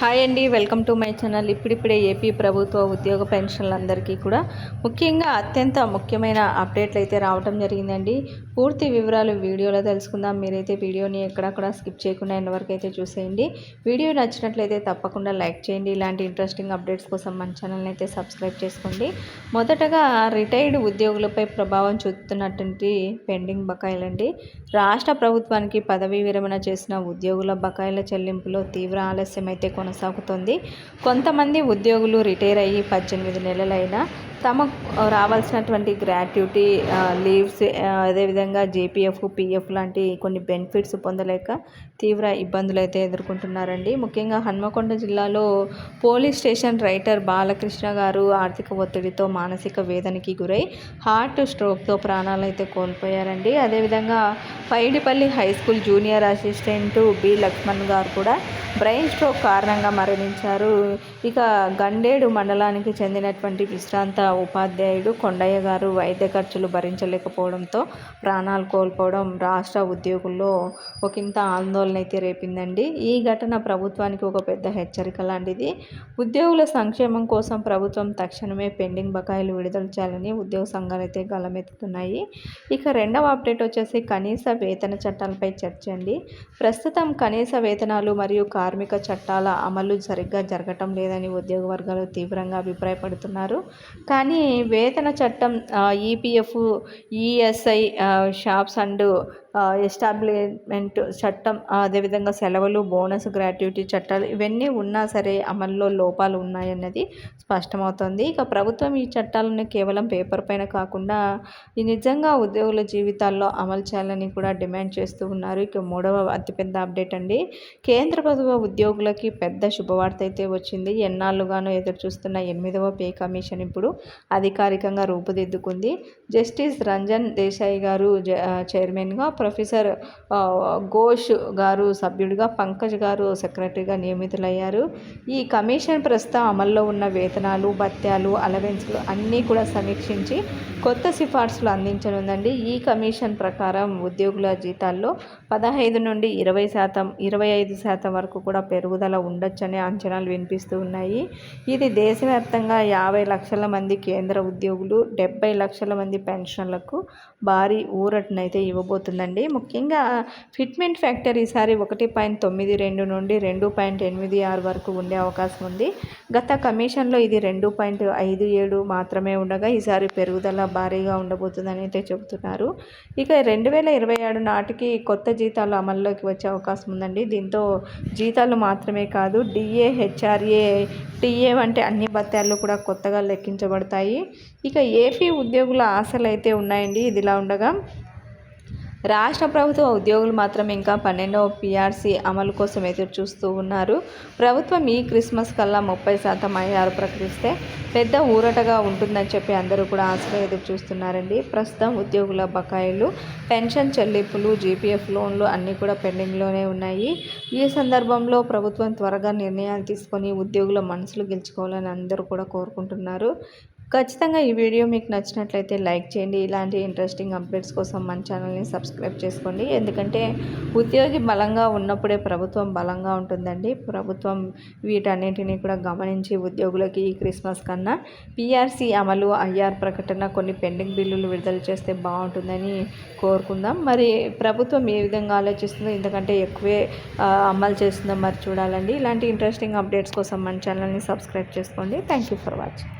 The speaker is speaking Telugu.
హాయ్ అండి వెల్కమ్ టు మై ఛానల్. ఇప్పుడిప్పుడే ఏపీ ప్రభుత్వ ఉద్యోగ పెన్షన్లందరికీ కూడా ముఖ్యంగా అత్యంత ముఖ్యమైన అప్డేట్లు అయితే రావటం జరిగిందండి. పూర్తి వివరాలు వీడియోలో తెలుసుకుందాం. మీరైతే వీడియోని ఎక్కడక్కడ స్కిప్ చేయకుండా ఎన్ని వరకు అయితే చూసేయండి. వీడియో నచ్చినట్లయితే తప్పకుండా లైక్ చేయండి. ఇలాంటి ఇంట్రెస్టింగ్ అప్డేట్స్ కోసం మన ఛానల్ని అయితే సబ్స్క్రైబ్ చేసుకోండి. మొదటగా రిటైర్డ్ ఉద్యోగులపై ప్రభావం చూపుతున్నటువంటి పెండింగ్ బకాయిలండి. రాష్ట్ర ప్రభుత్వానికి పదవీ విరమణ చేసిన ఉద్యోగుల బకాయిల చెల్లింపులో తీవ్ర ఆలస్యం అయితే కొనసాగుతోంది. కొంతమంది ఉద్యోగులు రిటైర్ అయ్యి పద్దెనిమిది నెలలైనా తమకు రావాల్సినటువంటి గ్రాట్యుటీ లీవ్స్ అదేవిధంగా జేపీఎఫ్ పిఎఫ్ లాంటి కొన్ని బెనిఫిట్స్ పొందలేక తీవ్ర ఇబ్బందులు అయితే ఎదుర్కొంటున్నారండి. ముఖ్యంగా హన్మకొండ జిల్లాలో పోలీస్ స్టేషన్ రైటర్ బాలకృష్ణ గారు ఆర్థిక ఒత్తిడితో మానసిక వేదనకి గురై హార్ట్ స్ట్రోక్తో ప్రాణాలు అయితే కోల్పోయారండి. అదేవిధంగా Paidipalli high school junior assistant B Lakshman garu కూడా బ్రెయిన్ స్ట్రోక్ కారణంగా మరణించారు. ఇక గండేడు మండలానికి చెందినటువంటి విశ్రాంత ఉపాధ్యాయుడు కొండయ్య గారు వైద్య ఖర్చులు భరించలేకపోవడంతో ప్రాణాలు కోల్పోవడం రాష్ట్ర ఉద్యోగుల్లో ఒకంత ఆందోళన అయితే రేపిందండి. ఈ ఘటన ప్రభుత్వానికి ఒక పెద్ద హెచ్చరిక లాంటిది. ఉద్యోగుల సంక్షేమం కోసం ప్రభుత్వం తక్షణమే పెండింగ్ బకాయిలు విడుదల చేయాలని ఉద్యోగ సంఘాలు అయితే గలమెత్తుతున్నాయి ఇక రెండవ అప్డేట్ వచ్చేసి కనీస వేతన చట్టాలపై చర్చ అండి. ప్రస్తుతం కనీస వేతనాలు మరియు కార్మిక చట్టాల అమలు సరిగ్గా జరగటం లేదని ఉద్యోగ వర్గాలు తీవ్రంగా అభిప్రాయపడుతున్నారు. కానీ వేతన చట్టం EPF ESI shops and establishment చట్టం అదేవిధంగా సెలవులు బోనస్ గ్రాట్యుటీ చట్టాలు ఇవన్నీ ఉన్నా సరే అమల్లో లోపాలు ఉన్నాయన్నది స్పష్టమవుతుంది. ఇక ప్రభుత్వం ఈ చట్టాలను కేవలం పేపర్ పైన కాకుండా ఈ నిజంగా ఉద్యోగుల జీవితాల్లో అమలు చేయాలని కూడా డిమాండ్ చేస్తూ ఉన్నారు. ఇక మూడవ అతిపెద్ద అప్డేట్ అండి. కేంద్ర ప్రభుత్వ ఉద్యోగులకి పెద్ద శుభవార్త అయితే వచ్చింది. ఎన్నాళ్ళుగానో ఎదురు చూస్తున్న ఎనిమిదవ పే కమిషన్ ఇప్పుడు అధికారికంగా రూపుదిద్దుకుంది. జస్టిస్ రంజన్ దేశాయి గారు చైర్మన్గా ప్రొఫెసర్ ఘోష్ గారు సభ్యుడిగా పంకజ్ గారు సెక్రటరీగా నియమితులయ్యారు. ఈ కమిషన్ ప్రస్తుతం అమల్లో ఉన్న వేతనాలు భత్యాలు అలవెన్స్లు అన్నీ కూడా సమీక్షించి కొత్త సిఫార్సులు అందించనుందండి. ఈ కమిషన్ ప్రకారం ఉద్యోగుల జీతాల్లో పదహైదు నుండి ఇరవై శాతం ఇరవై ఐదు శాతం వరకు కూడా పెరుగుదల ఉండొచ్చనే అంచనాలు వినిపిస్తూ ఉన్నాయి. ఇది దేశవ్యాప్తంగా యాభై లక్షల మంది కేంద్ర ఉద్యోగులు డెబ్బై లక్షల మంది పెన్షన్లకు భారీ ఊరటనైతే ఇవ్వబోతుందండి. ముఖ్యంగా ఫిట్మెంట్ ఫ్యాక్టర్ ఈసారి ఒకటి పాయింట్ తొమ్మిది రెండు నుండి రెండు పాయింట్ ఎనిమిది ఆరు వరకు ఉండే అవకాశం ఉంది. గత కమిషన్లో ఇది రెండు పాయింట్ ఐదు ఏడు మాత్రమే ఉండగా ఈసారి పెరుగుదల భారీగా ఉండబోతుందని అయితే చెబుతున్నారు. ఇక రెండు వేల ఇరవై ఏడు నాటికి కొత్త జీతాలు అమల్లోకి వచ్చే అవకాశం ఉందండి. దీంతో జీ జీతాలు మాత్రమే కాదు డిఏ హెచ్ఆర్ఏ టీఏ వంటి అన్ని భత్యాలు కూడా కొత్తగా లెక్కించబడతాయి. ఇక ఏపీ ఉద్యోగుల ఆశలు అయితే ఉన్నాయండి. ఇదిలా ఉండగా రాష్ట్ర ప్రభుత్వ ఉద్యోగులు మాత్రం ఇంకా పన్నెండవ పీఆర్సీ అమలు కోసం ఎదురు చూస్తూ ఉన్నారు. ప్రభుత్వం ఈ క్రిస్మస్ కల్లా ముప్పై శాతం అయ్యారు ప్రకటిస్తే పెద్ద ఊరటగా ఉంటుందని చెప్పి అందరూ కూడా ఆశగా ఎదురు చూస్తున్నారండి ప్రస్తుతం ఉద్యోగుల బకాయిలు పెన్షన్ చెల్లింపులు జీపీఎఫ్ లోన్లు అన్నీ కూడా పెండింగ్లోనే ఉన్నాయి. ఈ సందర్భంలో ప్రభుత్వం త్వరగా నిర్ణయాలు తీసుకొని ఉద్యోగుల మనసులు గెలుచుకోవాలని అందరూ కూడా కోరుకుంటున్నారు. ఖచ్చితంగా ఈ వీడియో మీకు నచ్చినట్లయితే లైక్ చేయండి. ఇలాంటి ఇంట్రెస్టింగ్ అప్డేట్స్ కోసం మన ఛానల్ని సబ్స్క్రైబ్ చేసుకోండి. ఎందుకంటే ఉద్యోగి బలంగా ఉన్నప్పుడే ప్రభుత్వం బలంగా ఉంటుందండి. ప్రభుత్వం వీటన్నింటినీ కూడా గమనించి ఉద్యోగులకి ఈ క్రిస్మస్ కన్నా పిఆర్సీ అమలు ఐఆర్ ప్రకటన కొన్ని పెండింగ్ బిల్లులు విడుదల చేస్తే బాగుంటుందని కోరుకుందాం. మరి ప్రభుత్వం ఏ విధంగా ఆలోచిస్తుందో ఎందుకంటే ఎక్కువే అమలు చేస్తుందో మరి చూడాలండి. ఇలాంటి ఇంట్రెస్టింగ్ అప్డేట్స్ కోసం మన ఛానల్ని సబ్స్క్రైబ్ చేసుకోండి. Thank you for watching